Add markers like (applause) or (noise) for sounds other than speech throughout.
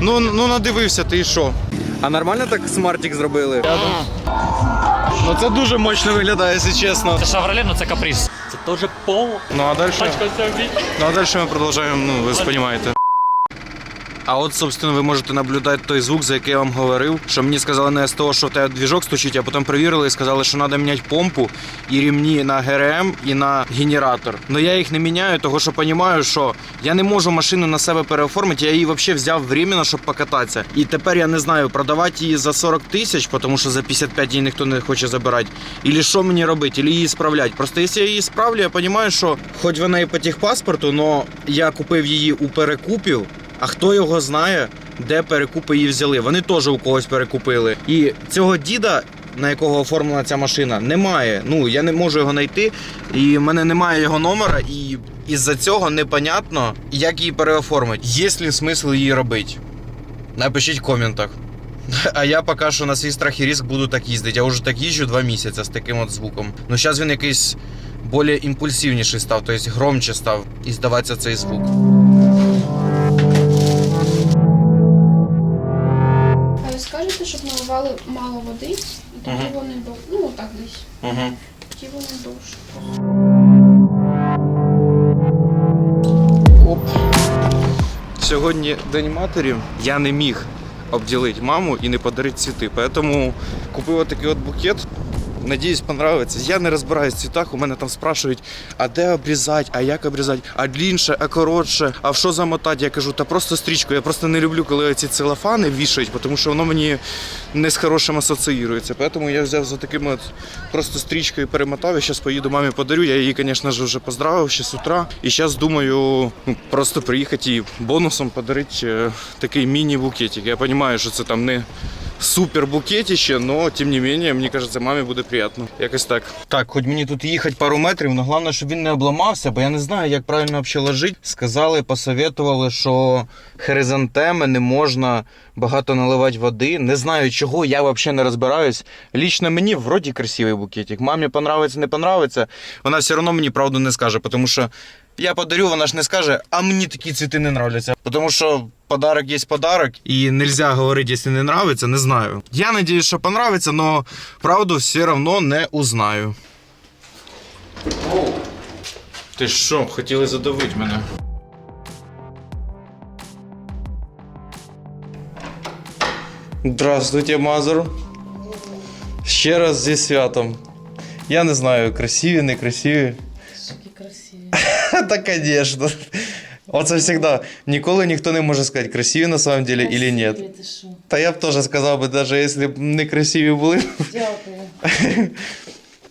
Ну, ну надивився, ти і що? А нормально так смартік зробили? Ну це дуже мощно виглядає, якщо чесно. Це шавроле, ну це каприз. Це теж пол. Ну а далі? Ну а далі ми продовжуємо, ну ви ж розумієте. А от, собственно, ви можете наблюдати той звук, за який я вам говорив, що мені сказали не з того, що в тебе двіжок стучить, а потім перевірили і сказали, що треба міняти помпу і рівні на ГРМ і на генератор. Ну я їх не міняю, тому що розумію, що я не можу машину на себе переоформити, я її взагалі взяв временно, щоб покататися. І тепер я не знаю, продавати її за 40 тисяч, тому що за 55 її ніхто не хоче забирати. Ілі що мені робити, ілі її справляти. Просто якщо я її справлю, я розумію, що хоч вона і по техпаспорту, але я купив її у перекупів. А хто його знає, де перекупи її взяли? Вони теж у когось перекупили. І цього діда, на якого оформлена ця машина, немає. Ну я не можу його знайти. І в мене немає його номера, і із-за цього непонятно, як її переоформити. Є ли смисл її робити? Напишіть в коментах. А я поки що на свій страх і ризик буду так їздити. Я вже так їжджу два місяці з таким от звуком. Ну зараз він якийсь більш імпульсивніший став, тобто громче став і здаватися цей звук. Щоб мало води, і тоді Мгм. вони дов... Ну, так десь. Угу. Тоді вони довше. Оп. Сьогодні День матері. Я не міг обділити маму і не подарити цвіти. Тому купив такий от букет. Надіюсь, понравиться. Я не розбираюсь в цвітах. У мене там спрашують, а де обрізати, а як обрізати, а длінше, а коротше, а в що замотати? Я кажу, та просто стрічку. Я просто не люблю, коли ці целофани вішають, тому що воно мені не з хорошим асоціюється. Тому я взяв за таким от просто стрічкою перемотав. Я зараз поїду мамі подарю. Я її, звісно ж, вже поздравив ще з утра. І зараз думаю ну, просто приїхати і бонусом подарити е, такий міні-букетик. Я розумію, що це там не супер букетище, но тим не менее, мені кажеться, мамі буде приємно. Якось так. Так, хоч мені тут їхати пару метрів, але головне, щоб він не обламався, бо я не знаю, як правильно взагалі ложити. Сказали, посоветували, що хризантеми не можна багато наливати води. Не знаю чого, я взагалі не розбираюсь. Лічно мені вроді красивий букетик. Мамі понравиться, не понравиться. Вона все одно мені правду не скаже, тому що. Я подарю, вона ж не скаже, а мені такі цвіти не нравляться. Тому що подарок є подарок, і нельзя говорити, якщо не нравиться, не знаю. Я надіюсь, що понравиться, але правду все одно не узнаю. Ти що, хотіли задавити мене? Здравствуйте, Мазур. Ще раз зі святом. Я не знаю, красиві, некрасиві. красиві. Та, конечно. Оце завжди. Ніколи ніхто не може сказати, красиві на самом деле или ні. Та я б теж сказав би, навіть якщо б не красиві були. Дякую. (laughs)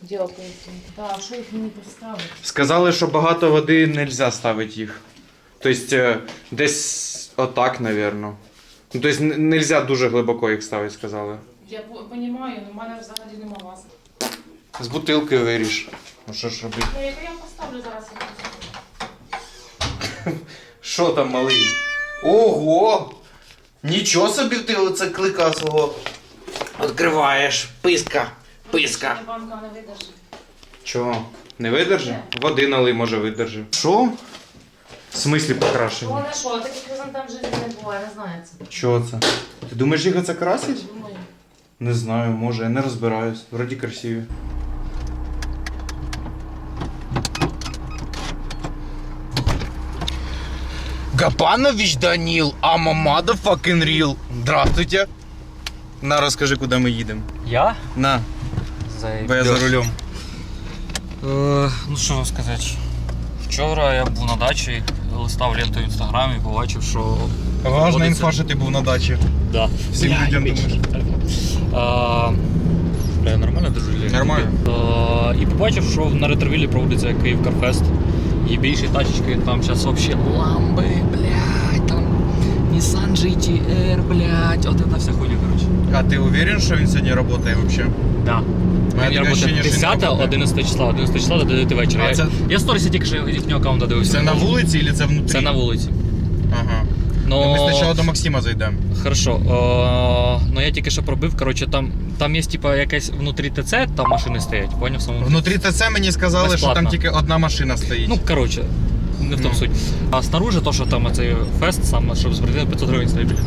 Дякую. Так, що їх мені поставити? Сказали, що багато води не можна ставити їх. Тобто е, десь отак, напевно. Ну, тобто не можна дуже глибоко їх ставити, сказали. Я розумію, але в мене взагалі нема вази. З бутилки виріж. Ну що ж робити? Ну, я поставлю зараз? Що там, малий? Ого! Нічого собі ти оце клика свого відкриваєш. Писка. Писка. Банка не видержить. Чого? Не видержи? Води налий, може видержи. Що? В смислі покрашення? Вони що, таких хризантем в житті не буває, не знаю це. Чого це? Ти думаєш, їх це красить? Думаю. Не знаю, може, я не розбираюсь. Вроді красиві. Гапанович Данил, I'm a motherfucking real. Здравствуйте. На, розкажи, куди ми їдемо. Я? На, бо я за рулем. Е, ну що сказати. Вчора я був на дачі, листав ленту в інстаграмі, побачив, що. Важна проводиться- інфа, що ти був на дачі. Да. Всім Бля, людям думаєш. А, Бля, я нормально держу? Нормально. А, і побачив, що на ретровілі проводиться Київ Карфест. Є більші тачечки, там сейчас вообще ламбы, блядь, там Nissan GT-R, блядь, вот это вся хуйня, короче. А ты уверен, что він сьогодні працює вообще? Да. Він працює ощущення, що він 10 работає. 11 числа, 11 числа до 9 вечора. А я, це- я сторісі тільки що їхнього аккаунта дивився. Це на вулиці чи це внутрі? Це на вулиці. Ага. Но... Ну, ми спочатку до Максима зайдемо. Хорошо. О, ну я тільки що пробив. Коротше, там, там є типа якась внутрі ТЦ, там машини стоять, поняв самому. Внутрі ТЦ мені сказали, що там тільки одна машина стоїть. Ну, коротше, не в тому Ну. суть. А снаружи то, що там цей фест, сам, щоб зберегти 500 гривень стоїть білет.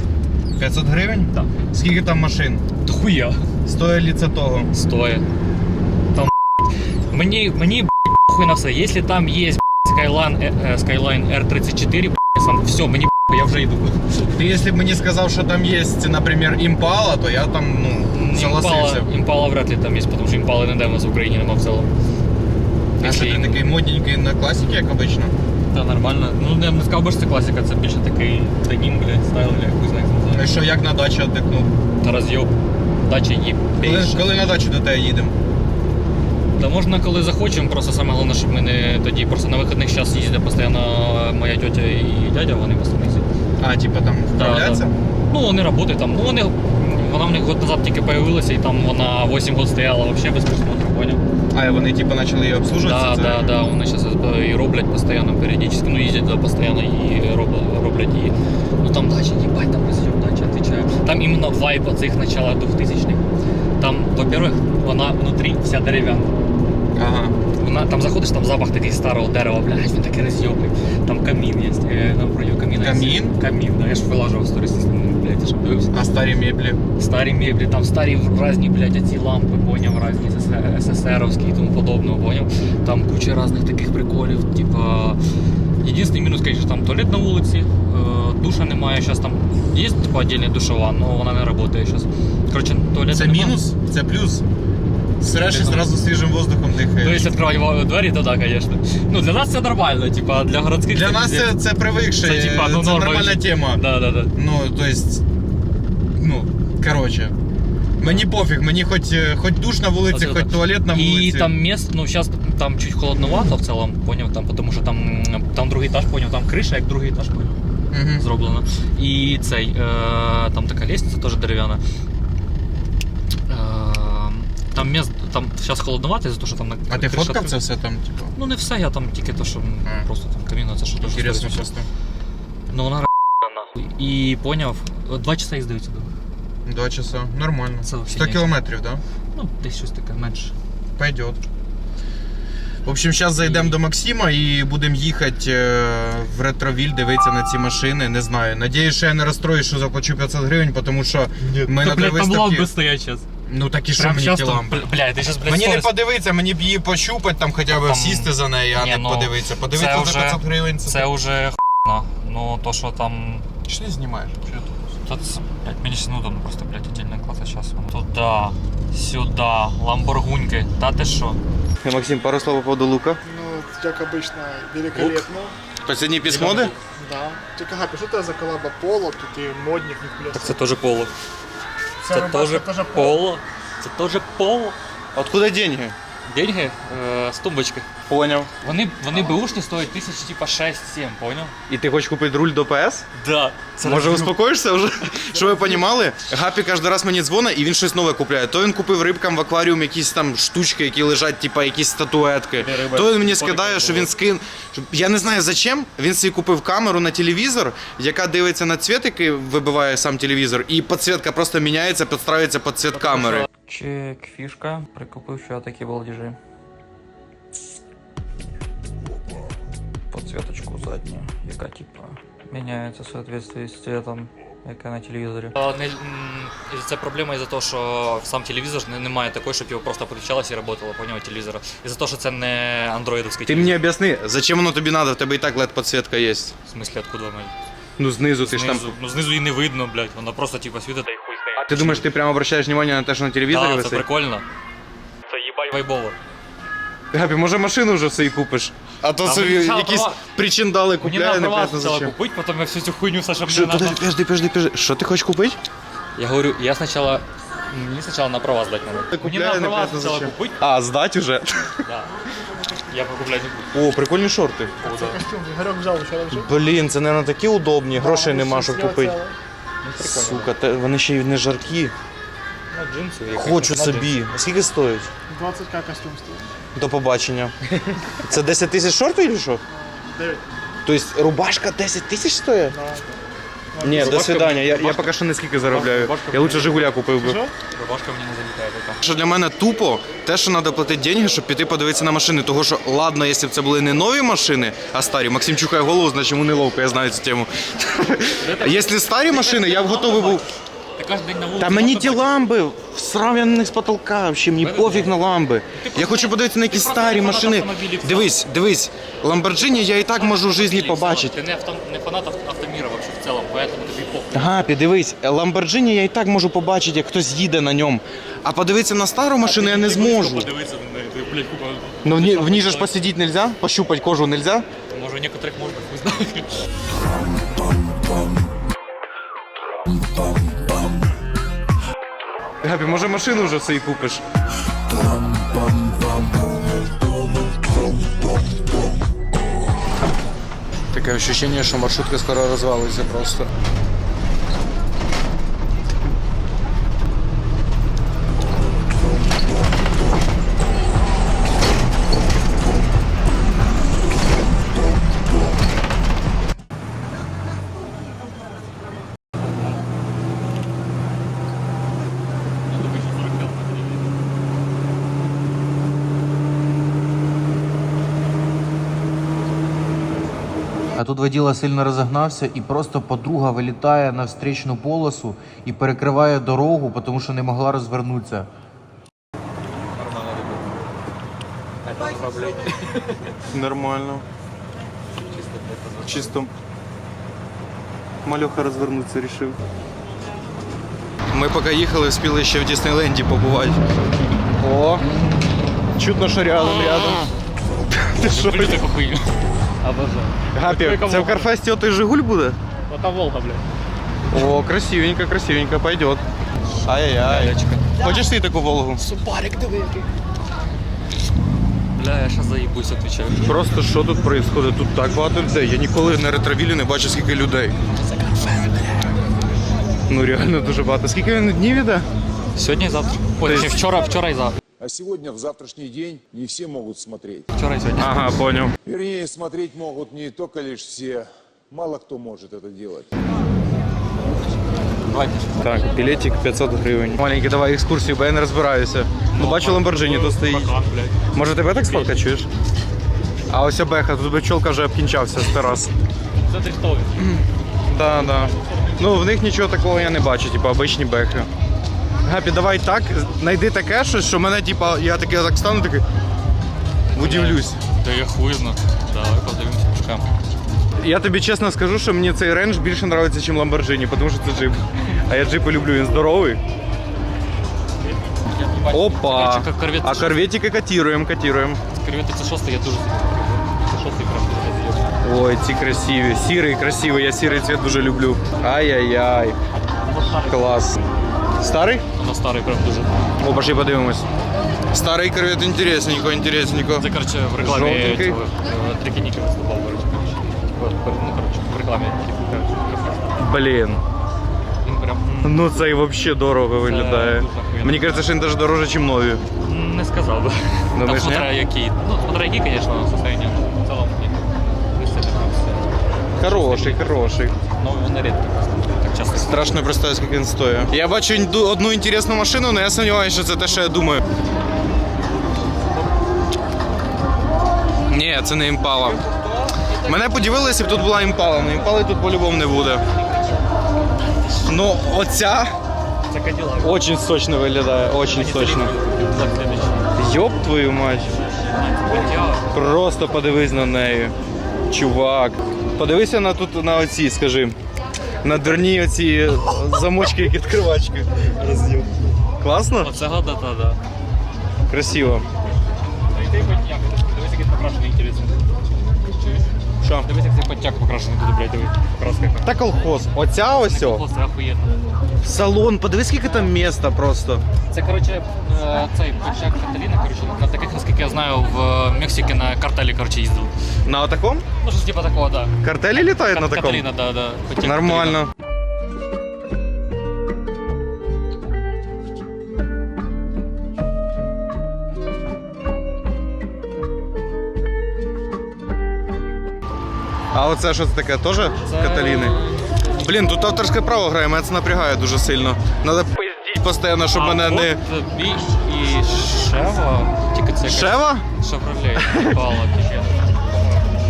500 гривень? Так. Скільки там машин? Да хуя. Стоїть лі це того? Стоїть. Там мені, мені хуй на все. Якщо там є Skyline, е, е, Skyline R34, сам, все, мені я вже йду. Ти якщо б мені сказав, що там є, наприклад, імпала, то я там, ну, согласився. Імпала, імпала вряд ли там є, тому що імпали не в нас в Україні нема в цілому. А що ти такий модненький на класіки, як обично? Та нормально. Ну я б не сказав, би, що це класика, це більше такий блядь, стайл, як хуй знає, Ну і називається. що, як на дачі віддихнув? Та роз'єб. Дача є Коли, коли на дачу до тебе їдемо? Та можна коли захочемо, просто саме головне, щоб ми не тоді просто на вихідних час їздить постійно моя тьотя і дядя, вони основному їздять. А, типа там вправляться? Ну, вони працюють там. Ну, вони, вона в них год назад тільки появилася, і там вона 8 років стояла взагалі без присмотру, поняв? А, і вони типа почали її обслужувати? Да, це? да, да, вони зараз і роблять постійно, періодично, ну, їздять да, постійно і роблять, роблять її. Ну, там дача, їбать, там роз'єм дача, отвечаю. Там іменно вайп оцих начала 2000-х. Там, во-первых, вона внутрі вся дерев'яна. Ага. Вона, там заходиш, там запах такий старого дерева, блядь, він такий розйобний. Там камін є, е, напротив каміна. є. Камін? Камін, да, я ж вилажував сторіс, блядь, я ж дивився. А старі меблі? Старі меблі, там старі різні, блядь, оці лампи, поняв, різні СССРовські і тому подобного, поняв. Там куча різних таких приколів, типа. Єдиний мінус, звісно, там туалет на вулиці, е, душа немає, зараз там є типа отдельна душова, але вона не працює зараз. Коротше, туалет Це мінус, це плюс. Среш і Це зразу свіжим воздухом Ну, дихаєш. якщо відкривати двері, то так, звісно. Ну, для нас це нормально, типа, для городських Для нас це, це привикше, Це, типа, ну, це норма. нормальна тема. Да, да, да. Ну, то есть, ну, короче. Мені пофіг, мені хоч, е, хоч душ на вулиці, Оце хоч так. туалет на вулиці. І там мест, ну сейчас там чуть холодновато в целом, поняв, там, потому що там, там другий етаж, поняв, там криша, як другий етаж, поняв, Мгм. зроблено. І цей, е, там така лестниця теж дерев'яна. Там мест, там зараз холодновато, за те, що там на А ти криша фоткав це все там, типу? Ну не все, я там тільки то, що А. просто там каміна, це що дуже Інтересно стоїть. просто. Ну вона нахуй. І поняв, два часа їздив сюди. Два часа. Нормально. Це вообще 100 ні. кілометрів, да? Ну, десь щось таке менше. Пойдет. В общем, зараз зайдемо до Максима і будемо їхати е, в ретровіль, дивитися на ці машини. Не знаю. Надіюсь, що я не розстрою, що заплачу 500 гривень, тому що ми на виставці... лампи стоять зараз. Ну так і що Прям мені щас ті там, лампи? Бля, ти зараз, блядь, Мені не сторіс- подивитися, мені б її пощупати, там хоча б Там- сісти за неї, а Ні, не ну, подивитися. Подивитися це за вже- 500 гривень. Це, Це вже хуйно. Ну, то, що там... Що ти знімаєш? Я тут? Та це, блядь, мені ж неудобно просто, блядь, отдельная класса сейчас. Туда, сюда, ламборгуньки. Та ти що? Максим, пару слов по поводу лука. Ну, как обычно, великолепно. Последние письмоды? Да. Тільки Гапі, що це за колаба поло, тут і модник, ні плюс. Так це теж поло. Це тоже теж поло. Це теж поло. Откуда деньги? Деньги е, з тумбочки. Поняв. Вони, вони беушні стоять тисяч, типа 6-7, понял? І ти хочеш купити руль до ПС? Да. Може успокоїшся вже? Щоб ви розуміли, Гапі кожен раз мені дзвонить і він щось нове купляє. То він купив рибкам в акваріум якісь там штучки, які лежать, типа якісь статуетки. Де риба? То він мені скидає, що він скин. що- Я не знаю зачем. Він собі купив камеру на телевізор, яка дивиться на цвіт, який вибиває сам телевізор, і підсвітка просто міняється, підстраюється під цвіт камери. Чек, фішка. Прикупив ще такі балдіжі. Подсветочку заднюю, яка типа міняється в соответствии з цветом, яка на телевізорі. Не, м, це проблема із-за того, що сам телевізор не, немає такої, щоб його просто підключалося і працювало по нього телевізора. Із-за того, що це не андроїдовський Ти мені об'ясни, зачем воно тобі треба? В тебе і так LED підсвітка є. В смысле, откуда вона? Ну знизу ти ж там. Знизу, ну знизу її не видно, блядь, вона просто типа світить Ти думаєш, ти прямо обращаєш увагу на те, що на телевізорі Да, це висить? прикольно. Це їбать вайбово. Габі, може машину вже собі купиш? А то А собі мені спочатку якісь права- причиндали Мені купляє, на права непонятно спочатку зачем. купити, потім я всю цю хуйню Саша Що, мені подожди, надо. подожди, подожди, подожди. Що ти хочеш купити? Я говорю, я сначала... Мені спочатку на права здати надо. Мені Купляю, на права непонятно спочатку зачем. купити, А, здать уже. да. Я покупляти не буду. О, прикольні шорти. О, да. Костюм, Ігорьок взяв вчора вже. Блін, це, мабуть, такі удобні, грошей нема, щоб купити. Ну, прикольно. Сука, та вони ще й не жаркі. Ну, джинси. якісь, Хочу на джинси. собі. А скільки стоїть? 20к костюм стоїть. До побачення. Це 10 тисяч шортів чи що? 9. Тобто рубашка 10 тисяч стоїть? Да. Ні, до свидання. Я, я поки що не скільки заробляю. Я лучше Жигуля купив би. Рубашка мені не залітає. Що для мене тупо, те, що треба платити деньги, щоб піти подивитися на машини. Того що, ладно, якщо б це були не нові машини, а старі. Максим чухає голову, значить йому неловко, я знаю цю тему. Якщо старі машини, я б готовий був. Ти кожен день на вулиці. Та мені ті ламби всрав я на них з потолка, взагалі, мені пофіг на ламби. Я хочу подивитися на якісь старі машини. автомобілів. Дивись, дивись, Ламборджині я і так можу в житті побачити. Ти не, фанат ав- цілому, поэтому тобі похуй. Гапі, дивись, Ламборджині я і так можу побачити, як хтось їде на ньому. А подивитися на стару машину я не зможу. Подивитися на неї, блядь, купа. Ну в ній, в ній же ж посидіти нельзя, пощупати кожу нельзя. Може, у некоторих можна, хуй знає. Гапі, може машину вже собі купиш? Таке ощущение, що маршрутка скоро розвалиться просто. Воділа сильно розогнався і просто подруга вилітає на встречну полосу і перекриває дорогу, тому що не могла розвернутися. Нормально. Чисто. Мальоха розвернутися рішив. Ми поки їхали, встигли ще в Діснейленді побувати. О! Чутно, що рядом, рядом. Ти що? Обожаю. Гапі, це в Карфесті отой Жигуль буде? Ота Волга, блядь. О, красивенько, красивенько, пойдет. Ай-яй-яй. Хочеш ти таку Волгу? Бля, я щас заїбусь, отвечаю. Просто що тут відбувається? Тут так багато людей. Я ніколи на ретровілі не бачив, скільки людей. Ну реально дуже багато. Скільки він днів іде? Сьогодні і завтра. Ой, вчора, вчора і завтра. А сегодня, в завтрашний день, не все могут смотреть. Вчора і сьогодні. Ага, понял. Вернее, смотреть могут не только лишь все, мало кто может это делать. Так, білетик 500 гривень. Маленький, давай екскурсію, бо я не розбираюся. Ну, бачу, Ламборджині тут стоїть. Може тебе так сфоткати, чуєш? А ось Беха, тут би пчолка вже обкінчався з терас. Це дрифтовий. Да, да. Ну, в них нічого такого я не бачу, типу, обичні бехи. Гапі, давай так, знайди таке щось, що мене, типу, я такий так стану, такий. Удивлюсь. Та я хуй знаю. Давай подивимося, пошукаємо. Я тобі чесно скажу, що мені цей рендж більше подобається, ніж Lamborghini, тому що це джип. А я джипи люблю, він здоровий. Опа! Короче, как корвет. А корветики котируємо, котируємо. Корвети це шостий, я дуже Це шостий прям дуже з'їв. Ой, ці красиві. Сірий красивий, я сірий цвіт дуже люблю. Ай-яй-яй. Клас. Старий? Вона старий прям дуже. О, пошли подивимось. Старий корвет інтересненько, інтересненько. Це, короче, в рекламі Жовтенький. цього е, Трикініки виступав, короче. От, Ну, короче, в рекламі. Блін. Він прям Ну цей взагалі дорого виглядає. дуже охуєнно. Мені кажеться, що він навіть дороже, ніж нові. м, не сказав би. Там Думаєш, ні? смотря який. Ну, смотря який, звісно, состояние. В цілому, ні. Не сильно прям все. Хороший, хороший. Ну, вони рідко просто. Страшно представити, скільки він стоїть. Я бачу одну інтересну машину, але я сумніваюся, що це те, що я думаю. Ні, це не імпала. Мене подивилися, б тут була імпала, але імпали тут по-любому не буде. Ну, оця дуже сочно виглядає, дуже сочно. Йоп твою мать. Просто подивись на неї. Чувак. Подивися на тут на оці, скажи. На дверні оці замочки, як відкривачки. Розділ. Класно? Оце года, так. да. Красиво. Та й коньяк. Дивись, який покрашений інтересний. Що? Дивись, як цей коньяк покрашений буде, блядь, диви. Краска. Та колхоз. Оця ось. о. Це охуєнно. Салон, подивись, скільки там міста просто. Це, коротше, е, цей коньяк Каталіна, коротше, на таких, наскільки я знаю, в Мексиці на картелі, коротше, їздив. На отаком? Ну, щось типа такого, да. Картелі літають на такому? Каталіна, да, да. Нормально. А оце що це таке? Теж. Каталіни? Блін, тут авторське право грає, мене це напрягає дуже сильно. Надо пиздіть постійно, щоб мене не. от і Шева, тільки це Шева? Шевроле, (laughs) Пала, таке.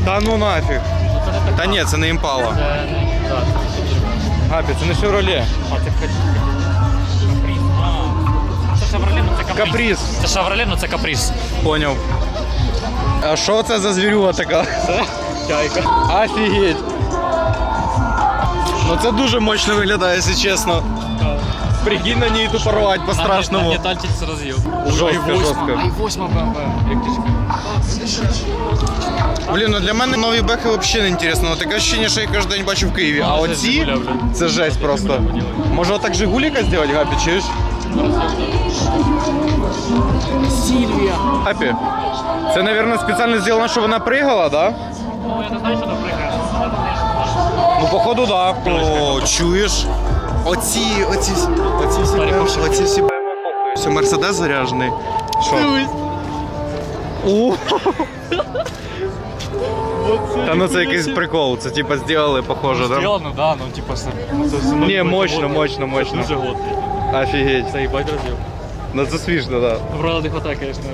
Та ну нафіг. Це Та ні, це не імпала. Це не так. Гапі, це не Chevrolet. А це каприз. А, Це Шевроле, ну це каприз. Каприз. Це Шевроле, ну це каприз. Поняв. А що це за звірюга така? Це (laughs) чайка. Офігеть. Ну це дуже мощно виглядає, якщо чесно. Прикинь на ній тут порвати по-страшному. На тільки роз'їв. Жорстко, жорстко. Ай, восьма БМВ. Блін, ну для мене нові бехи взагалі не інтересно. Ну, Таке ощущення, що я кожен день бачу в Києві. А оці це жесть просто. Може отак Жигуліка зробити, Гапі, чуєш? Сильвія. Гапі. Це, мабуть, спеціально зроблено, щоб вона пригала, да? Ну, я не знаю, що там. Ну, походу, да. О, чуєш? Оці, оці, оці всі, оці всі все, Мерседес заряджений. Що? О! Та ну це якийсь прикол, це типа зробили, похоже, да? Сделано, да, ну типа це. Ні, мощно, мощно, мощно. Дуже год. Офігеть. Це їбать роз'їв. Ну це смішно, да. Ну, правда, не хватає, (laughs) звісно,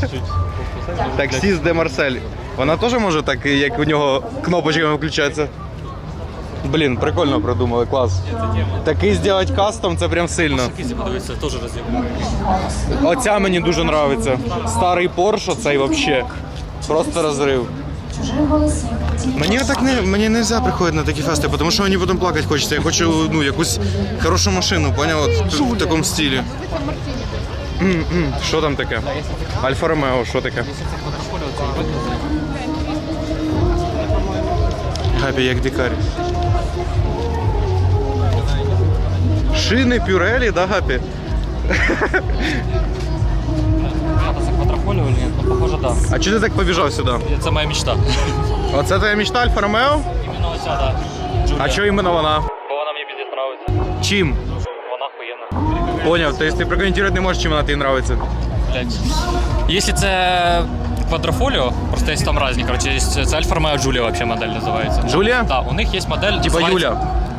чуть-чуть. Таксіст де Марсель. Вона теж може так, як у нього кнопочками включатися. Блін, прикольно придумали, клас. Такий зробити кастом, це прям сильно. Оця мені дуже подобається. Старий Porsche цей взагалі. Просто розрив. Мені так не мені не можна приходити на такі фести, тому що мені потім плакати хочеться. Я хочу ну, якусь хорошу машину, поняв? В такому стилі. Що там таке? Альфа Ромео, що таке? Габі, як дикарь. Шини пюрелі, да, Гапі? Це квадрофоліо чи ні? Ну, похоже, да. А чи ти так побіжав сюди? Це моя мечта. Оце твоя мечта Альфа Ромео? Іменно оця, да. Джулія. А що іменно вона? Бо вона мені піздець нравиться. Чим? Вона охуєнна. Поняв, тобто ти прокоментувати не можеш, чим вона тобі нравиться. Блять. Якщо це квадрофоліо, просто є там різні. Короче, є, це Альфа Ромео Джулія вообще модель називається. Джулія? Так, у них є модель. Типа називається- Юля.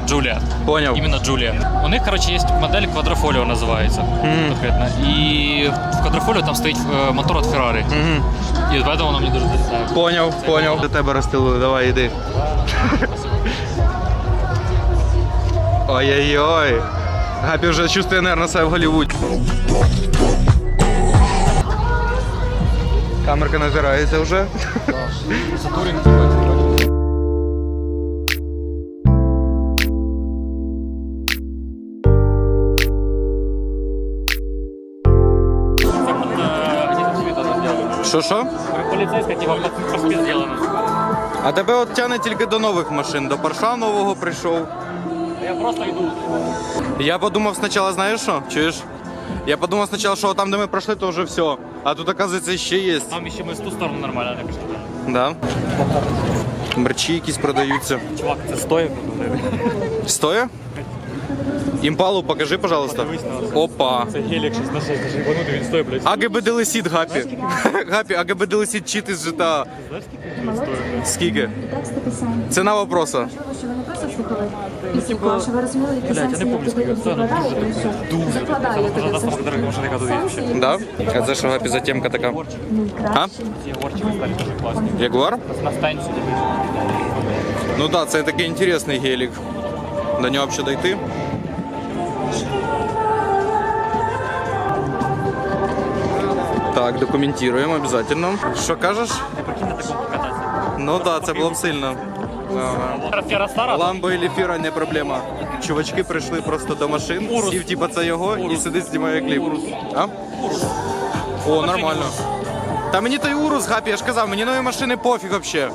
Джулія. Поняв. Іменно Джулія. У них, короче, є модель квадрофоліо називається. Конкретно. І в квадрофоліо там стоїть е, мотор від Феррари. Угу. І поэтому воно мені дуже залітає. Поняв, поняв. До тебе розстелили, давай йди. Ой-ой-ой. Гапі вже чувствує, наверное, себе в Голлівуді. Камерка назирається вже. Типа. Що що? Поліцейська, типа, по спі зроблена. А тебе от тягне тільки до нових машин. До Парша нового прийшов. Я просто йду. Я подумав спочатку, знаєш що? Чуєш? Я подумав спочатку, що там, де ми пройшли, то вже все. А тут, оказується, ще є. Там ще ми з ту сторону нормально не пішли. Да? Мерчі якісь продаються. Чувак, це стоїть. Стоя? Імпалу покажи, пожалуйста. Опа. Це гелік 6 на 6, даже ебанутий, він стоїть, блядь. АГБД лисіт, Гапі. (laughs) Гапі, АГБД лисіт чит із GTA. Знаєш, скільки він стоїть? Скільки? Тексти писань. Ціна вопроса. Що ви не просто слухали пісеньку, що ви розуміли, які Блядь, я сенси не помню, скільки це, ну, закладаєте, і що дуже. закладаєте Це ви одна з все ж самих дорогих машин, яка тут є сенси, Да? А це що Гапі за темка така? А? Ці горчики стали дуже класні. Ягуар? На станції. Ну так, да, це такий інтересний гелік. До нього взагалі дойти. Так, документуємо обов'язково. Що кажеш? Прикинь, на такому покататися. Ну так, да, це було б сильно. Ламбо і фіра не проблема. Чувачки прийшли просто до машин, сів типа це його і сидить, знімає кліп. А? О, нормально. Та мені той урус, гапі, я ж казав, мені нові машини пофіг вообще.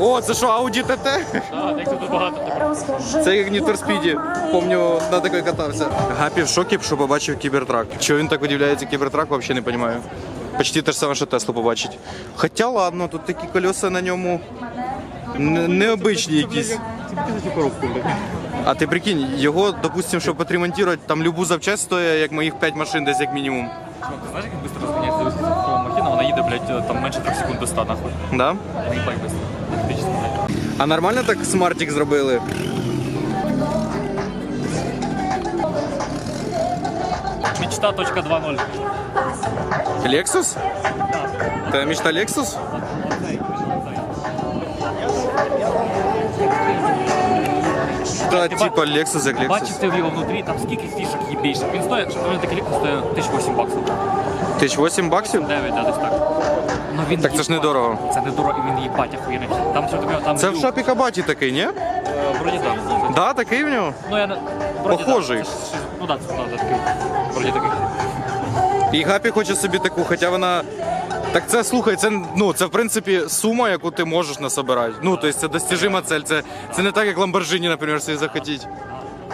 О, це що, Audi TT? Так, як тут багато. розкажи. Це як Need for Speed. Помню, на такой катався. Гапі в шокі, що побачив кібертрак. Чого він так удивляється кібертрак, взагалі не розумію. Почти те ж саме, що Теслу побачить. Хоча ладно, тут такі колеса на ньому необичні якісь. А ти прикинь, його, допустим, щоб отремонтувати, там любу запчасть стоїть, як моїх 5 машин десь як мінімум. Чувак, ти знаєш, як швидко розганяється машина, вона їде, блядь, там менше 3 секунд до 100, нахуй. Да? Так швидко. А нормально так смартик зробили? Мечта точка 2.0. Lexus? Та мечта Lexus? Да, типа Lexus як Lexus. Бачите його внутрі, там скільки фішок є більше. Він стоїть, він такий лік стоїть 1008 баксів. Тисяч 8 баксів? 9, да, десь так. Ну, він Так це ж їбать. недорого. Це недорого, і він їбать охуєнний. Там що таке, там Це в люк. шапі Кабаті такий, ні? Е, Вроді так. Да, такий в нього. Ну, я не... вроді Похожий. так. Це ж- Ну так, це да, такий. Вроді такий. І Гапі хоче собі таку, хоча вона. Так це слухай, це ну це в принципі сума, яку ти можеш насобирати. Ну тобто це достижима цель. Це, це не так, як ламборжині, наприклад, собі захотіти.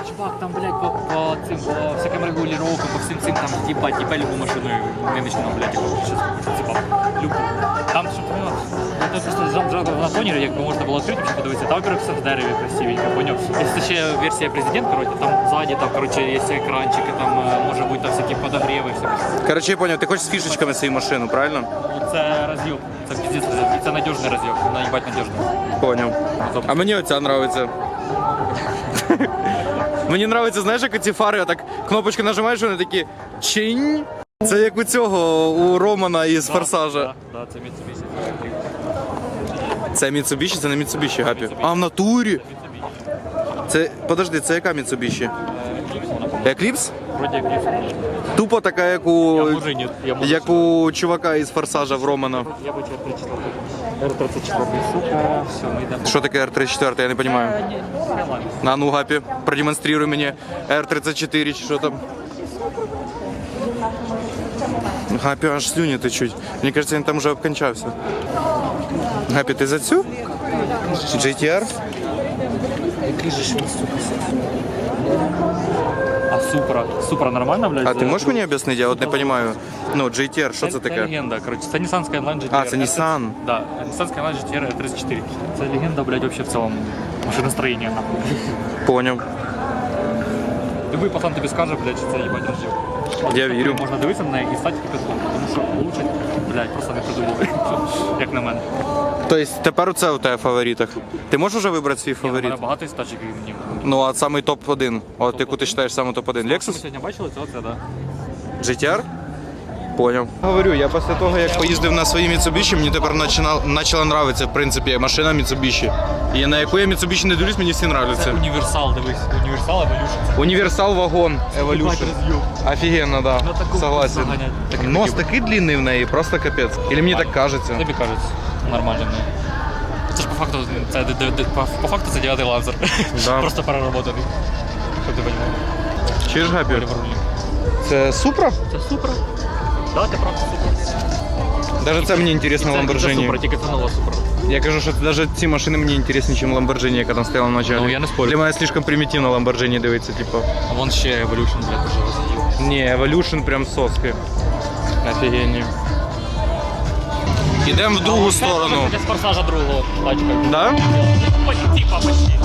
Чувак, там, блядь, по, по цим, по всяким регулировкам, по всім цим, там, їбать, їбать любу машину нинішнього, блядь, типу, щас, типа, любу. Там, щоб, ну, я то просто зам зразу на тонері, якби можна було відкрити, щоб подивитися, там, во-первых, все в дереві красивенько, поняв? Якщо ще версія президент, коротше, там ззаді, там, коротше, є екранчики, там, е, може бути там всякі подогріви, всякі. Коротше, я поняв, ти хочеш з фішечками свою машину, правильно? Ну, Це роз'єм, це піздець роз'єм, і це надіжний роз'єм, вона їбать надіжна. Поняв. А мені оця нравиться. (laughs) Мені нравиться, знаєш, як ці фари, так кнопочку нажимаєш, вони такі чинь. Це як у цього, у Романа із форсажа. Так, да, це Mitsubishi. Це Mitsubishi, це не Mitsubishi, Гапі. А в натурі. Це. Подожди, це яка Mitsubishi? Eclipse? Вроді як. Тупо така, як у. Я може ні, я може Як у чувака із форсажа в Романа. Я бы тебе прочитал. R34, сука, все, мы идем. Що таке R34, я не розумію. На ну Гапі, продемонструй мені R34 чи що там. Гапі аж слюні течуть. Мені кажеться, він там вже обкончався. Гапі, ти за цю? GTR? А Супра? Супра нормально, блядь? А ти можеш мені об'яснити? Я от не розумію. Ну, GTR, що це Це таке? легенда, короче. Це Nissan Skyline GTR. А, це Nissan. Да, Nissan Skyline GTR 34. Це легенда, блядь, вообще в цілому машиностроєння. нахуй. Поняв. Любий пацан тобі скаже, блядь, що це їбать розжив. Я вірю. Можна дивитися на неї і стати кипятком, тому Що влучить. блядь, просто не придумали, (laughs) як на мене. Тобто тепер це у тебе в фаворитах. Ти можеш вже вибрати свій Ні, у фаворит? мене багато стачок тачок і мені. Ну, а самий топ-1. От яку ти вважаєш самий топ-1? Ми Lexus? сьогодні бачили, це оце, да. GTR? Поняв. Говорю, я після того, як поїздив на своїй Mitsubishi, мені тепер почала нравитися, в принципі, машина Mitsubishi. І на яку я Mitsubishi не дивлюсь, мені всі Це нравляться. універсал, дивись, універсал Evolution. Універсал вагон Evolution. Офігенно, да. Такому Согласен. Таке Нос такий длинний в неї, просто капець. Или мені так кажеться. Тобі кажуть, нормально. Це ж по факту, це, по, факту це дев'ятий ланцер. Да. (laughs) Просто переработаний. Щоб ти розумів. Чи ж Гапі? Це Supra? Це супер. Да, ти прав, це супер. Даже це мені інтересно Це, це Lamborghini. супер, тільки це нова супер. Я кажу, що навіть ці машини мені інтересніші, ніж Lamborghini, яка там стояла в началі. Ну, я не спорю. Для мене слишком примітивно Lamborghini дивиться, типу. А вон ще Evolution, блядь, уже роз'їв. Ні, Evolution прям соски. Офігенні. Ідемо в другу сторону. Для форсажа другого тачка. Да? Ой, типа почти.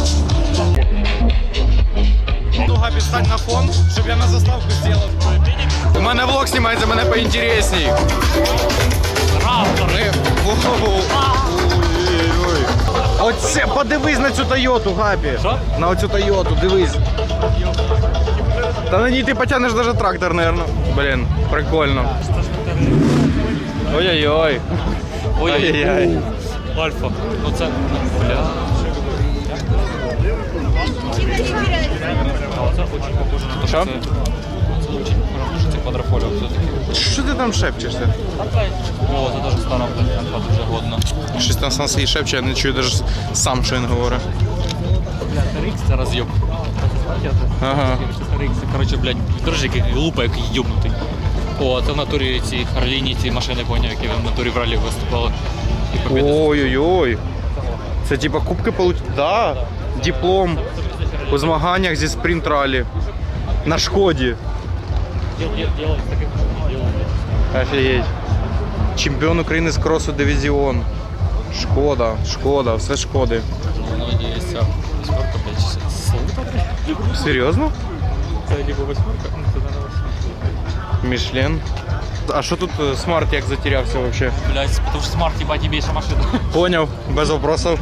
Ну, Габі, стань на фон, щоб я на заставку зробив. У мене влог знімається, мене поінтересній. Раптор. Ми... Ого. Ой-ой-ой. Оце, подивись на цю Тойоту, Габі. Що? На оцю Тойоту, дивись. Та на ній ти потягнеш даже трактор, наверное. Блін, прикольно. Ой-ой-ой. Ай-яй-яй. Альфа. Ну це, ну, бля. Це очень похоже на те, Що? Квадрофоліо все-таки. Що ти там шепчешся? О, це дуже стара, блядь, дуже годна. Щось там сам свій шепче, я не чую навіть сам, що він говорить. Бля, RX це роз'єб. Ага. RX, короче, блядь, держи, який лупа, як юбнутий. О, це в натурі ці Харліні, ці машини, поняв, які в натурі в ралі виступали. І побіди. Ой-ой-ой. Це типа кубки получить. Да. Диплом у змаганнях зі спринт ралі. На шкоді. Дел- дел- Делать таких делать. Офігеть. Чемпіон України з кросу дивізіон. Шкода, шкода, все шкоди. Ну, є ця восьмерка, блядь, слута, блядь. Серйозно? Це либо восьмерка, ну це не восьмерка. Мішлен. А що тут е, смарт як затерявся вообще? Блядь, потому що смарт, їбать, більша машина. Поняв, без вопросов.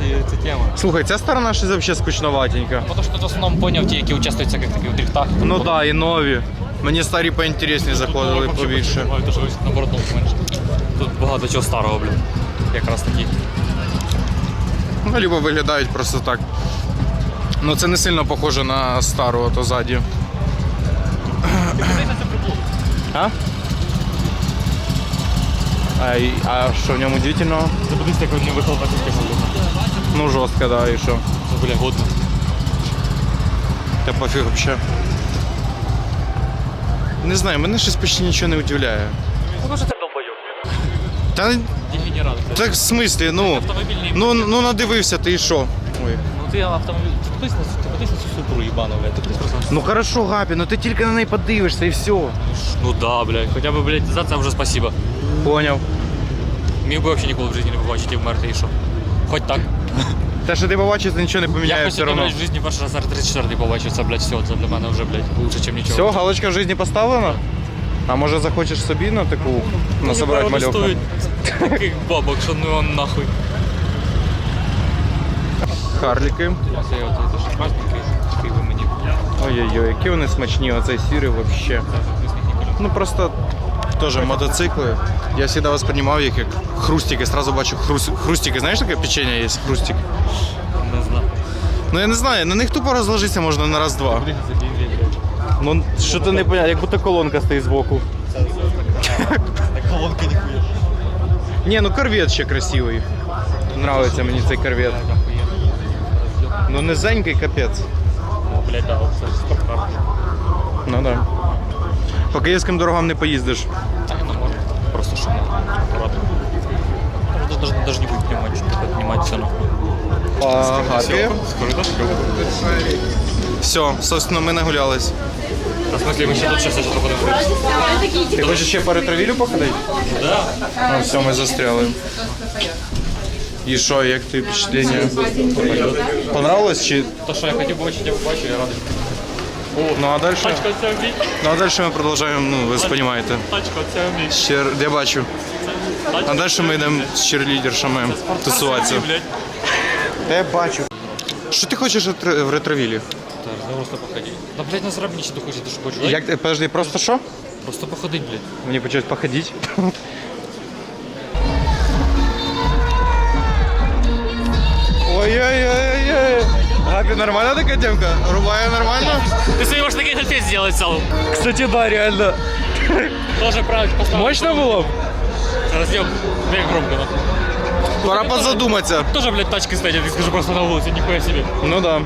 І це тема. Слухай, ця сторона щось вообще скучноватенька. Потому що тут в основному поняв ті, які участвують в всяких таких дрифтах. Ну да, і нові. Мені старі поінтересні заходили побільше. Те, наоборот менше. Тут багато чого старого, блін. Якраз таки. Ну, либо виглядають просто так. Ну це не сильно похоже на стару, ото ззаді. А? А, і- а що в ньому удивительного? Запитись, як він не вихлоп на систему. Ну жорстко, да, і що? Це, бля, годно. Та пофіг вообще. Не знаю, мене щось почти нічого не удивляє. Ну, що це долбойок? Та Дегенерат. так в смислі, ну. Автомобільний. Ну, ну надивився, ти і що? Ой. Ну ти автомобіль. Ти подивись на ти подивись на цю супру їбану, блядь. Ти подивись просто на Ну хорошо, Гапі, ну ти тільки на неї подивишся і все. Ну да, блядь. Хоча б, блядь, за це вже спасибо. Поняв. Міг би взагалі ніколи в житті не побачити і вмерти, і що. Хоч так. (laughs) Те, що ти побачиш, це нічого не Я поміняє хоч все одно. в житті перший раз R34 побачив, це, блядь, все, це для мене вже, блядь, лучше, ніж нічого. Все, галочка в житті поставлена? А може захочеш собі на таку насобирати Мені мальовку? стоїть Таких (laughs) бабок, що ну його нахуй. Харліки. Це я от це шампанське, пиво мені. Ой-ой-ой, які вони смачні, оцей сірий вообще. Ну просто теж мотоцикли. Я завжди восприймав їх як хрустики. Сразу бачу хрус... хрустики. Знаєш таке печення є? Хрустик. Не знаю. Ну я не знаю, на них тупо розложитися можна на раз-два. Ну що ти не поняв, як будто колонка стоїть збоку. Колонка ніхуя. Ні, ну корвет ще красивий. Нравиться мені цей корвет. Ну низенький капець. Ну, блядь, да, це. Ну да. По київським дорогам не поїздиш. Та не можна. Просто що ну, аккуратно. Даже не будет понимать, что понимать все. А да. Все, собственно, ми нагулялись. А в смысле, мы еще тут сейчас что-то будем ходить? Ти хочеш ще по ретровілю походити? Да. Ну, все, ми застряли. І що, як ти впечатлення? Понравилось чи. То, что я хотел побачить, я побачу, я радий. Ну а далі? Тачка вмій. Ну а далі ми продовжуємо, ну ви ж розумієте. Тачка вмій. Ще я бачу. А далі ми йдемо з черлідершами тусуватися. блядь. Та я бачу. Що ти хочеш ретро- в ретровілі? Так, ну просто походи. Да, блядь, нас раб ничего хочет, ты что хочешь? Як ти, подожди, просто що? Просто походить, блядь. Мені почать походити. Ой-ой-ой-ой. Гапі, нормальна така темка? Рубає нормально? Ты своего ж таких альфей сделать стал. Кстати, да, реально. Тоже правильно поставил. Мощно було? Разъем. Блядь, громко, нахуй. Пора позадуматься. Тоже, блядь, тачки стоять, я скажу просто на улице, нихуя себе. Ну да.